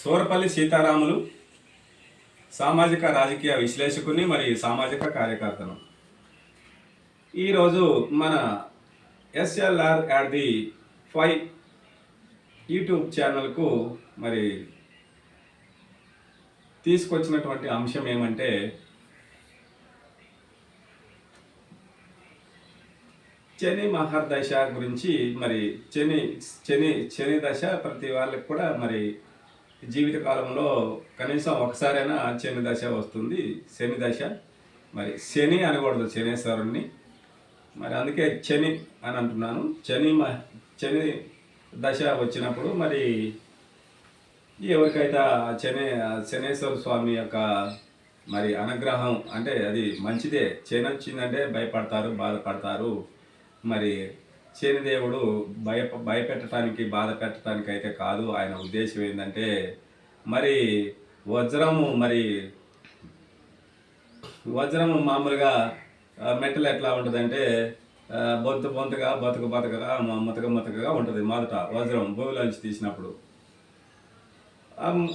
సూరపల్లి సీతారాములు సామాజిక రాజకీయ విశ్లేషకుని మరి సామాజిక కార్యకర్తను ఈరోజు మన SLR add the five YouTube ఛానల్కు మరి తీసుకొచ్చినటువంటి అంశం ఏమంటే శని మహర్దశ గురించి మరి శని శని శని దశ ప్రతి వాళ్ళకి కూడా మరి జీవిత కాలంలో కనీసం ఒకసారైనా శని దశ వస్తుంది. శని దశ. మరి శని అనకూడదు శనేశ్వరుణ్ణి. మరి అందుకే శని అని అంటున్నాను. శని శని దశ వచ్చినప్పుడు మరి ఎవరికైతే శని శనేశ్వర స్వామి యొక్క మరి అనుగ్రహం అంటే అది మంచిదే. శని వచ్చిందంటే భయపడతారు బాధపడతారు. మరి శనిదేవుడు భయ భయపెట్టడానికి బాధ పెట్టడానికి అయితే కాదు. ఆయన ఉద్దేశం ఏంటంటే మరి వజ్రము మరి వజ్రము మామూలుగా మెట్టలు మెటల్ ఎట్లా ఉంటుందంటే బొంతు బొంత బొంతగా బతుక బతకగా మతక మతకగా ఉంటుంది మొదట వజ్రం భూమిలోంచి తీసినప్పుడు.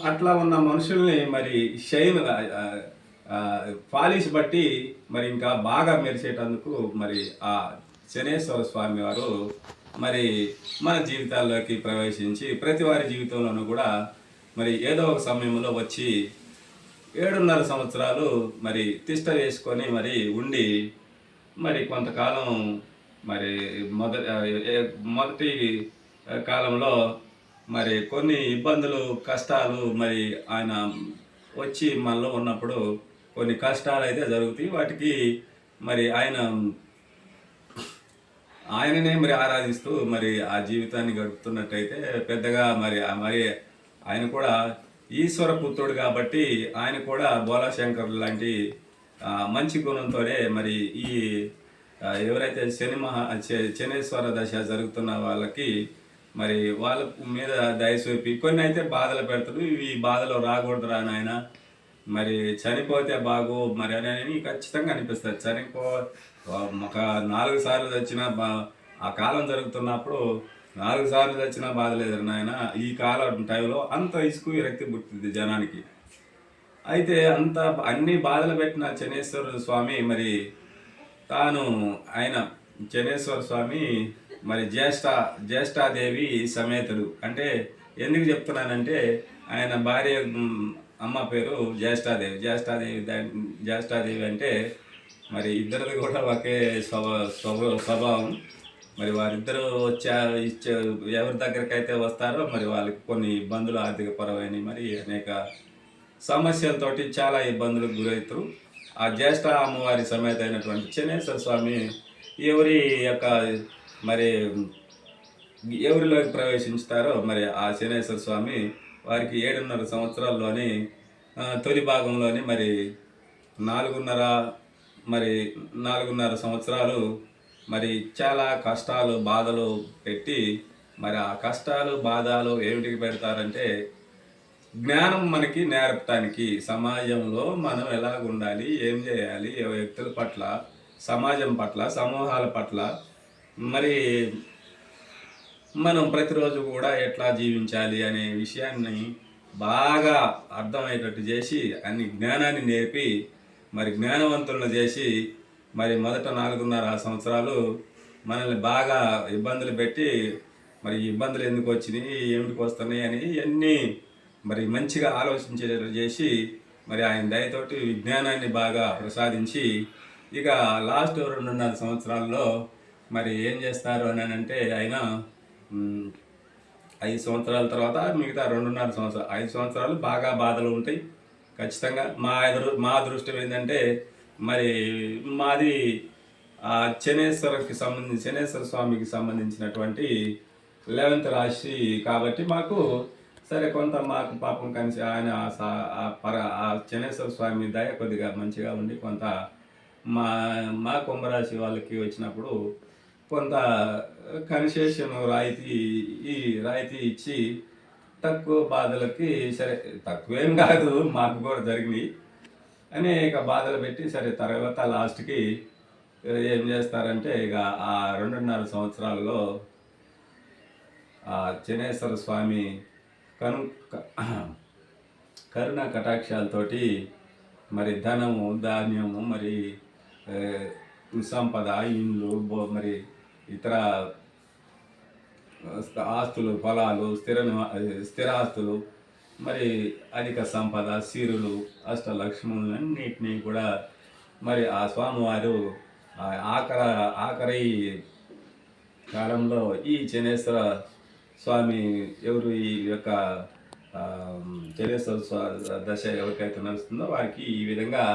అట్లా ఉన్న మనుషుల్ని మరి షైన్ పాలిష్ బట్టి మరి ఇంకా బాగా మెరిసేటందుకు మరి ఆ శనేశ్వర స్వామి వారు మరి మన జీవితాల్లోకి ప్రవేశించి ప్రతి వారి జీవితంలోనూ కూడా మరి ఏదో ఒక సమయంలో వచ్చి ఏడున్నర సంవత్సరాలు మరి తిష్ట వేసుకొని మరి ఉండి మరి కొంతకాలం మరి మొదటి మొదటి కాలంలో మరి కొన్ని ఇబ్బందులు కష్టాలు మరి ఆయన వచ్చి మనలో ఉన్నప్పుడు కొన్ని కష్టాలు అయితే జరుగుతాయి. వాటికి మరి ఆయన ఆయననే మరి ఆరాధిస్తూ మరి ఆ జీవితాన్ని గడుపుతున్నట్టయితే పెద్దగా మరి ఆ- మరి ఆయన కూడా ఈశ్వర పుత్రుడు కాబట్టి ఆయన కూడా బోలాశంకర్ లాంటి మంచి గుణంతోనే మరి ఈ ఎవరైతే శని మహా శనేశ్వర దశ జరుగుతున్న వాళ్ళకి మరి వాళ్ళ మీద దయచూపి కొన్ని అయితే బాధలు పెడతారు ఇవి బాధలు రాకూడదురా నాయన. మరి చనిపోతే బాగు మరి అని ఖచ్చితంగా అనిపిస్తుంది. చనిపో ఒక నాలుగు సార్లు చచ్చిన బా ఆ కాలం జరుగుతున్నప్పుడు నాలుగు సార్లు చచ్చినా బాధ లేదు నాయన. ఈ కాలం టైంలో అంత ఇసుకు విరక్తి పుట్టింది జనానికి. అయితే అంత అన్ని బాధలు పెట్టిన శనేశ్వర స్వామి మరి తాను ఆయన శనేశ్వర స్వామి మరి జ్యేష్ఠ జ్యేష్ఠాదేవి సమేతుడు. అంటే ఎందుకు చెప్తున్నానంటే ఆయన భార్య అమ్మ పేరు జ్యేష్ఠాదేవి. జ్యేష్ఠాదేవి దా- జ్యేష్ఠాదేవి అంటే మరి ఇద్దరిది కూడా ఒకే స్వభ స్వభావం. మరి వారిద్దరూ వచ్చా ఇచ్చే ఎవరి దగ్గరకైతే వస్తారో మరి వాళ్ళకి కొన్ని ఇబ్బందులు ఆర్థిక పరమైన మరి అనేక సమస్యలతోటి చాలా ఇబ్బందులకు గురవుతారు. ఆ జ్యేష్ఠ అమ్మవారి సమేత అయినటువంటి చెన్నేశ్వర స్వామి ఎవరి యొక్క మరి ఎవరిలోకి ప్రవేశించుతారో మరి ఆ శనేశ్వర స్వామి వారికి ఏడున్నర సంవత్సరాల్లోని తొలి భాగంలోని మరి నాలుగున్నర మరి నాలుగున్నర సంవత్సరాలు మరి చాలా కష్టాలు బాధలు పెట్టి మరి ఆ కష్టాలు బాధలు ఏమిటికి పెడతారంటే జ్ఞానం మనకి నేర్పటానికి సమాజంలో మనం ఎలాగ ఉండాలి ఏం చేయాలి వ్యక్తుల పట్ల సమాజం పట్ల సమూహాల పట్ల మరి మనం ప్రతిరోజు కూడా ఎట్లా జీవించాలి అనే విషయాన్ని బాగా అర్థమయ్యేటట్టు చేసి అన్ని జ్ఞానాన్ని నేర్పి మరి జ్ఞానవంతులను చేసి మరి మొదట నాలుగున్నర సంవత్సరాలు మనల్ని బాగా ఇబ్బందులు పెట్టి మరి ఇబ్బందులు ఎందుకు వచ్చినాయి ఏమిటికి వస్తున్నాయి అని ఇవన్నీ మరి మంచిగా ఆలోచించేటట్టు చేసి మరి ఆయన దయతోటి విజ్ఞానాన్ని బాగా ప్రసాదించి ఇక లాస్ట్ రెండున్నర సంవత్సరాల్లో మరి ఏం చేస్తారు అని అంటే ఆయన ఐదు సంవత్సరాల తర్వాత మిగతా రెండున్నర సంవత్సరాలు ఐదు సంవత్సరాలు బాగా బాధలు ఉంటాయి. ఖచ్చితంగా మా ఎదురు మా అదృష్టం ఏంటంటే మరి మాది ఆ సంబంధించి చెనేశ్వర స్వామికి సంబంధించినటువంటి లెవెంత్ రాశి కాబట్టి మాకు సరే కొంత మాకు పాపం కలిసి ఆయన ఆ ఆ పర ఆ చెనేశ్వర స్వామి దయ కొద్దిగా మంచిగా ఉండి కొంత మా మా కుంభరాశి వాళ్ళకి వచ్చినప్పుడు కొంత కన్సెషన్ రాయితీ ఈ రాయితీ ఇచ్చి తక్కువ బాధలకి సరే తక్కువేం కాదు మాకు కూడా జరిగినాయి. అనేక బాధలు పెట్టి సరే తర్వాత లాస్ట్కి ఏం చేస్తారంటే ఇక ఆ రెండున్నర సంవత్సరాల్లో ఆ శనేశ్వర స్వామి కను క- కరుణ కటాక్షాలతోటి మరి ధనము ధాన్యము మరి సంపద ఇండ్లు మరి ఇతర ఆస్తులు పొలాలు స్థిర స్థిరాస్తులు స్థిర ఆస్తులు మరి అధిక సంపద సిరులు అష్టలక్ష్ములన్నింటినీ కూడా మరి ఆ స్వామివారు ఆఖర ఆఖరి కాలంలో ఈ చనేశ్వర స్వామి ఎవరు ఈ యొక్క చనేశ్వర స్వా- దశ ఎవరికైతే నడుస్తుందో వారికి ఈ విధంగా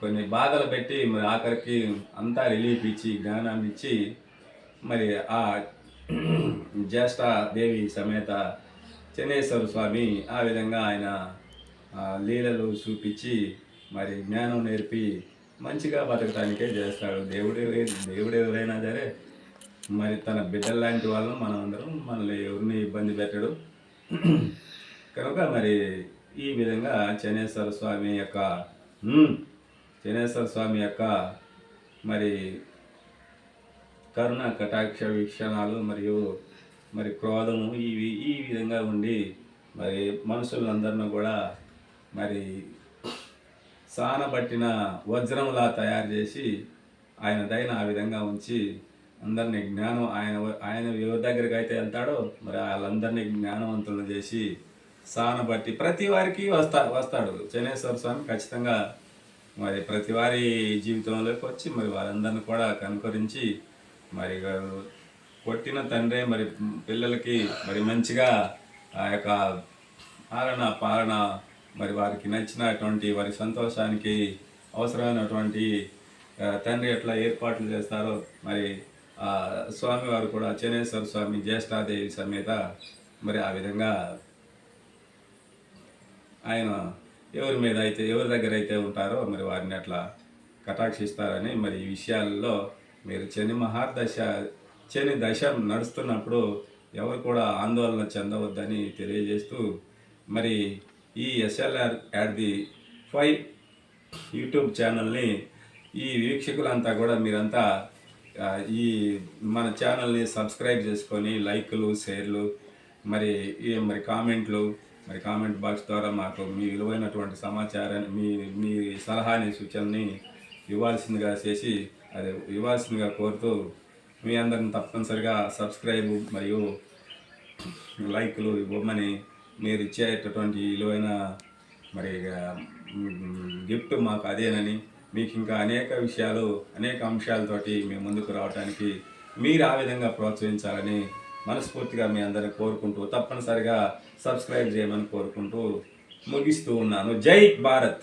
కొన్ని బాధలు పెట్టి మరి ఆఖరికి అంతా రిలీఫ్ ఇచ్చి జ్ఞానాన్ని ఇచ్చి మరి ఆ జ్యేష్ఠ దేవి సమేత చెన్నేశ్వర స్వామి ఆ విధంగా ఆయన లీలలు చూపించి మరి జ్ఞానం నేర్పి మంచిగా బతకటానికే చేస్తాడు. దేవుడు ఎవరైనా దేవుడు ఎవరైనా సరే మరి తన బిడ్డలు లాంటి వాళ్ళం మనం అందరం మనల్ని ఎవరిని ఇబ్బంది పెట్టడు. కనుక మరి ఈ విధంగా చెన్నేశ్వర స్వామి యొక్క చెన్నేశ్వర స్వామి యొక్క మరి కరుణ కటాక్ష వీక్షణాలు మరియు మరి క్రోధము ఇవి ఈ విధంగా ఉండి మరి మనుషులందరినీ కూడా మరి సానబట్టిన వజ్రములా తయారు చేసి ఆయన దయన ఆ విధంగా ఉంచి అందరినీ జ్ఞానం ఆయన ఆయన ఎవరి దగ్గరికి అయితే వెళ్తాడో మరి వాళ్ళందరినీ జ్ఞానవంతులను చేసి సానబట్టి ప్రతి వారికి వస్తా వస్తాడు. చెన్నేశ్వర స్వామి ఖచ్చితంగా మరి ప్రతి వారి జీవితంలోకి వచ్చి మరి వారందరిని కూడా కనుకరించి మరి కొట్టిన తండ్రే మరి పిల్లలకి మరి మంచిగా ఆ యొక్క ఆలన పాలన మరి వారికి నచ్చినటువంటి వారి సంతోషానికి అవసరమైనటువంటి తండ్రి ఎట్లా ఏర్పాట్లు చేస్తారో మరి ఆ స్వామివారు కూడా చనేశ్వర స్వామి జ్యేష్ఠాదేవి సమేత మరి ఆ విధంగా ఆయన ఎవరి మీద అయితే ఎవరి దగ్గర అయితే ఉంటారో మరి వారిని అట్లా కటాక్షిస్తారని మరి ఈ విషయాల్లో మీరు శని మహాదశ శని దశ నడుస్తున్నప్పుడు ఎవరు కూడా ఆందోళన చెందవద్దని తెలియజేస్తూ మరి ఈ SLR add the five YouTube ఛానల్ని ఈ వీక్షకులంతా కూడా మీరంతా ఈ మన ఛానల్ని సబ్స్క్రైబ్ చేసుకొని లైక్లు షేర్లు మరి ఈ మరి కామెంట్లు మరి కామెంట్ బాక్స్ ద్వారా మాకు మీ విలువైనటువంటి సమాచారాన్ని మీ మీ సలహాని సూచనని ఇవ్వాల్సిందిగా చేసి అది ఇవ్వాల్సిందిగా కోరుతూ మీ అందరిని తప్పనిసరిగా సబ్స్క్రైబ్ మరియు లైక్లు ఇవ్వమని మీరు ఇచ్చేటటువంటి విలువైన మరి గిఫ్ట్ మాకు అదేనని మీకు ఇంకా అనేక విషయాలు అనేక అంశాలతోటి మేము ముందుకు రావడానికి మీరు ఆ విధంగా ప్రోత్సహించాలని మనస్ఫూర్తిగా మీ అందరిని కోరుకుంటూ తప్పనిసరిగా సబ్స్క్రైబ్ చేయమని కోరుకుంటూ ముగిస్తూ ఉన్నాను. జై భారత్!